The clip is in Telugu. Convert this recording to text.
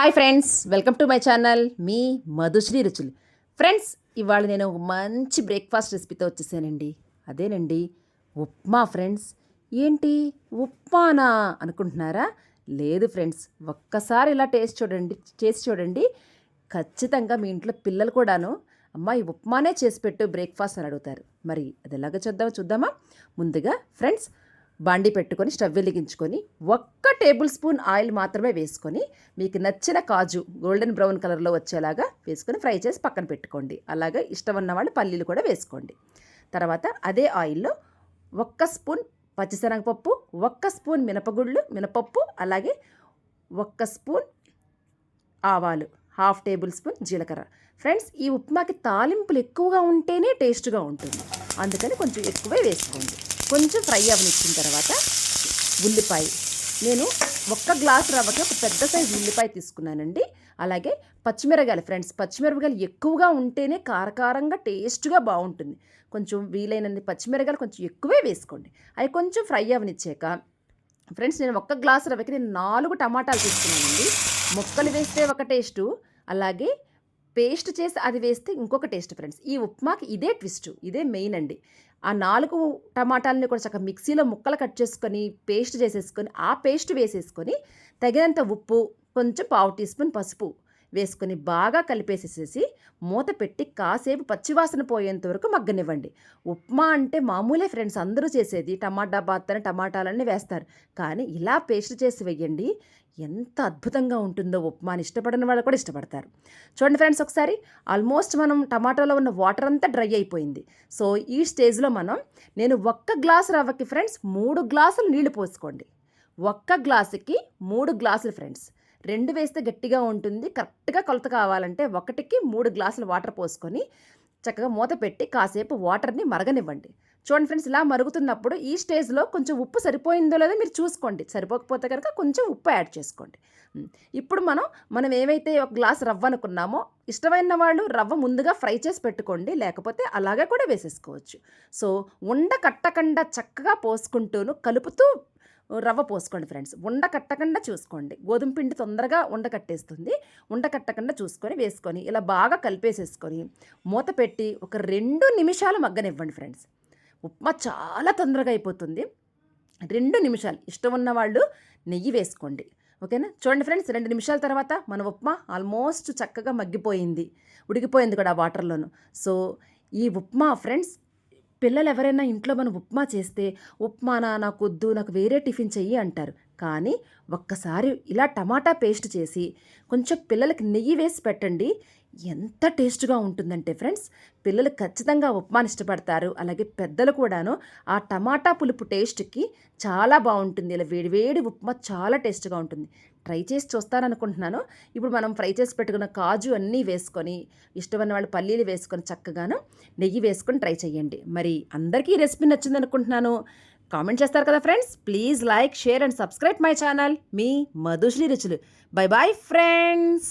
Hi friends welcome to my channel మీ మధుశ్రీ రుచులు. ఫ్రెండ్స్ ఇవాళ నేను ఒక మంచి బ్రేక్ఫాస్ట్ రెసిపీతో వచ్చేసానండి. అదేనండి ఉప్మా ఫ్రెండ్స్ ఏంటి? ఉప్మానా అనుకుంటున్నారా? లేదు ఫ్రెండ్స్ ఒక్కసారి ఇలా టేస్ట్ చూడండి చేసి చూడండి. ఖచ్చితంగా మీ ఇంట్లో పిల్లలు కూడాను అమ్మా ఈ ఉప్మానే చేసి పెట్టు బ్రేక్ఫాస్ట్ అని అడుగుతారు. మరి అది ఎలాగ చూద్దామో చూద్దామా? ముందుగా ఫ్రెండ్స్ బండి పెట్టుకొని స్టవ్ వెలిగించుకొని ఒక్క టేబుల్ స్పూన్ ఆయిల్ మాత్రమే వేసుకొని మీకు నచ్చిన కాజు గోల్డెన్ బ్రౌన్ కలర్లో వచ్చేలాగా వేసుకొని ఫ్రై చేసి పక్కన పెట్టుకోండి. అలాగే ఇష్టం ఉన్న వాళ్ళు పల్లీలు కూడా వేసుకోండి. తర్వాత అదే ఆయిల్లో ఒక్క స్పూన్ పచ్చిశనగపప్పు ఒక్క స్పూన్ మినపగుళ్ళు మినపప్పు అలాగే ఒక్క స్పూన్ ఆవాలు హాఫ్ టేబుల్ స్పూన్ జీలకర్ర. ఫ్రెండ్స్ ఈ ఉప్మాకి తాలింపులు ఎక్కువగా ఉంటేనే టేస్ట్గా ఉంటుంది. అందుకని కొంచెం ఎక్కువే వేసుకోండి. కొంచెం ఫ్రై అవనిచ్చిన తర్వాత ఉల్లిపాయ. నేను ఒక్క గ్లాస్ రవ్వకి ఒక పెద్ద సైజు ఉల్లిపాయ తీసుకున్నానండి. అలాగే పచ్చిమిరపకాయలు ఫ్రెండ్స్ పచ్చిమిరపకాయలు ఎక్కువగా ఉంటేనే కారకారంగా టేస్ట్గా బాగుంటుంది కొంచెం వీలైనన్ని పచ్చిమిరపకాయలు కొంచెం ఎక్కువే వేసుకోండి. అవి కొంచెం ఫ్రై అవనిచ్చాక ఫ్రెండ్స్ నేను ఒక్క గ్లాస్ రవ్వకి నేను నాలుగు టమాటాలు తీసుకున్నానండి. ముక్కలు వేస్తే ఒక టేస్టు అలాగే పేస్ట్ చేసి అది వేస్తే ఇంకొక టేస్ట్ ఫ్రెండ్స్. ఈ ఉప్మాకి ఇదే ట్విస్ట్ ఇదే మెయిన్ అండి. ఆ నాలుగు టమాటాలని కూడా చక్కగా మిక్సీలో ముక్కలు కట్ చేసుకొని పేస్ట్ చేసేసుకొని ఆ పేస్ట్ వేసేసుకొని తగినంత ఉప్పు కొంచెం పావు టీ స్పూన్ పసుపు వేసుకొని బాగా కలిపేసేసేసి మూత పెట్టి కాసేపు పచ్చివాసన పోయేంత వరకు మగ్గనివ్వండి. ఉప్మా అంటే మామూలే ఫ్రెండ్స్ అందరూ చేసేది. టమాటా బాత్ అని టమాటాలన్నీ వేస్తారు. కానీ ఇలా పేస్ట్ చేసి వెయ్యండి ఎంత అద్భుతంగా ఉంటుందో ఉప్మాని ఇష్టపడని వాళ్ళు కూడా ఇష్టపడతారు. చూడండి ఫ్రెండ్స్ ఒకసారి ఆల్మోస్ట్ మనం టమాటాలో ఉన్న వాటర్ అంతా డ్రై అయిపోయింది. సో ఈ స్టేజ్లో మనం నేను ఒక్క గ్లాసు రవ్వకి ఫ్రెండ్స్ మూడు గ్లాసులు నీళ్ళు పోసుకోండి. ఒక్క గ్లాసుకి మూడు గ్లాసులు ఫ్రెండ్స్. రెండు వేస్తే గట్టిగా ఉంటుంది. కరెక్ట్గా కొలత కావాలంటే ఒకటికి మూడు గ్లాసులు వాటర్ పోసుకొని చక్కగా మూత పెట్టి కాసేపు వాటర్ని మరగనివ్వండి. చూడండి ఫ్రెండ్స్ ఇలా మరుగుతున్నప్పుడు ఈ స్టేజ్లో కొంచెం ఉప్పు సరిపోయిందో లేదో మీరు చూసుకోండి. సరిపోకపోతే కనుక కొంచెం ఉప్పు యాడ్ చేసుకోండి. ఇప్పుడు మనం మనం ఏవైతే ఒక గ్లాస్ రవ్వ అనుకున్నామో ఇష్టమైన వాళ్ళు రవ్వ ముందుగా ఫ్రై చేసి పెట్టుకోండి. లేకపోతే అలాగే కూడా వేసేసుకోవచ్చు. సో ఉండ కట్టకుండా చక్కగా పోసుకుంటూను కలుపుతూ రవ్వ పోసుకోండి ఫ్రెండ్స్. ఉండ కట్టకుండా చూసుకోండి. గోధుమ పిండి తొందరగా ఉండ కట్టేస్తుంది. ఉండ కట్టకుండా చూసుకొని వేసుకొని ఇలా బాగా కలిపేసేసుకొని మూత పెట్టి ఒక రెండు నిమిషాలు మగ్గనివ్వండి ఫ్రెండ్స్. ఉప్మా చాలా తొందరగా అయిపోతుంది. రెండు నిమిషాలు. ఇష్టం ఉన్న వాళ్ళు నెయ్యి వేసుకోండి. ఓకేనా? చూడండి ఫ్రెండ్స్ రెండు నిమిషాల తర్వాత మన ఉప్మా ఆల్మోస్ట్ చక్కగా మగ్గిపోయింది. ఉడికిపోయింది కూడా ఆ వాటర్లోను. సో ఈ ఉప్మా ఫ్రెండ్స్ పిల్లలు ఎవరైనా ఇంట్లో మనం ఉప్మా చేస్తే ఉప్మానా నాకు వద్దు నాకు వేరే టిఫిన్ చెయ్యి అంటారు. కానీ ఒక్కసారి ఇలా టమాటా పేస్ట్ చేసి కొంచెం పిల్లలకి నెయ్యి వేసి పెట్టండి. ఎంత టేస్ట్గా ఉంటుందంటే ఫ్రెండ్స్ పిల్లలు ఖచ్చితంగా ఉప్మాని ఇష్టపడతారు. అలాగే పెద్దలు కూడాను ఆ టమాటా పులుపు టేస్ట్కి చాలా బాగుంటుంది. ఇలా వేడివేడి ఉప్మా చాలా టేస్ట్గా ఉంటుంది. ట్రై చేసి చూస్తారనుకుంటున్నాను ఇప్పుడు మనం ఫ్రై చేసి పెట్టుకున్న కాజు అన్నీ వేసుకొని ఇష్టమైన వాళ్ళు పల్లీలు వేసుకొని చక్కగాను నెయ్యి వేసుకొని ట్రై చేయండి. మరి అందరికీ ఈ రెసిపీ నచ్చింది అనుకుంటున్నాను కామెంట్ చేస్తారు కదా friends. Please like share and subscribe my channel. మీ మధుశ్రీ రుచులు. Bye bye friends.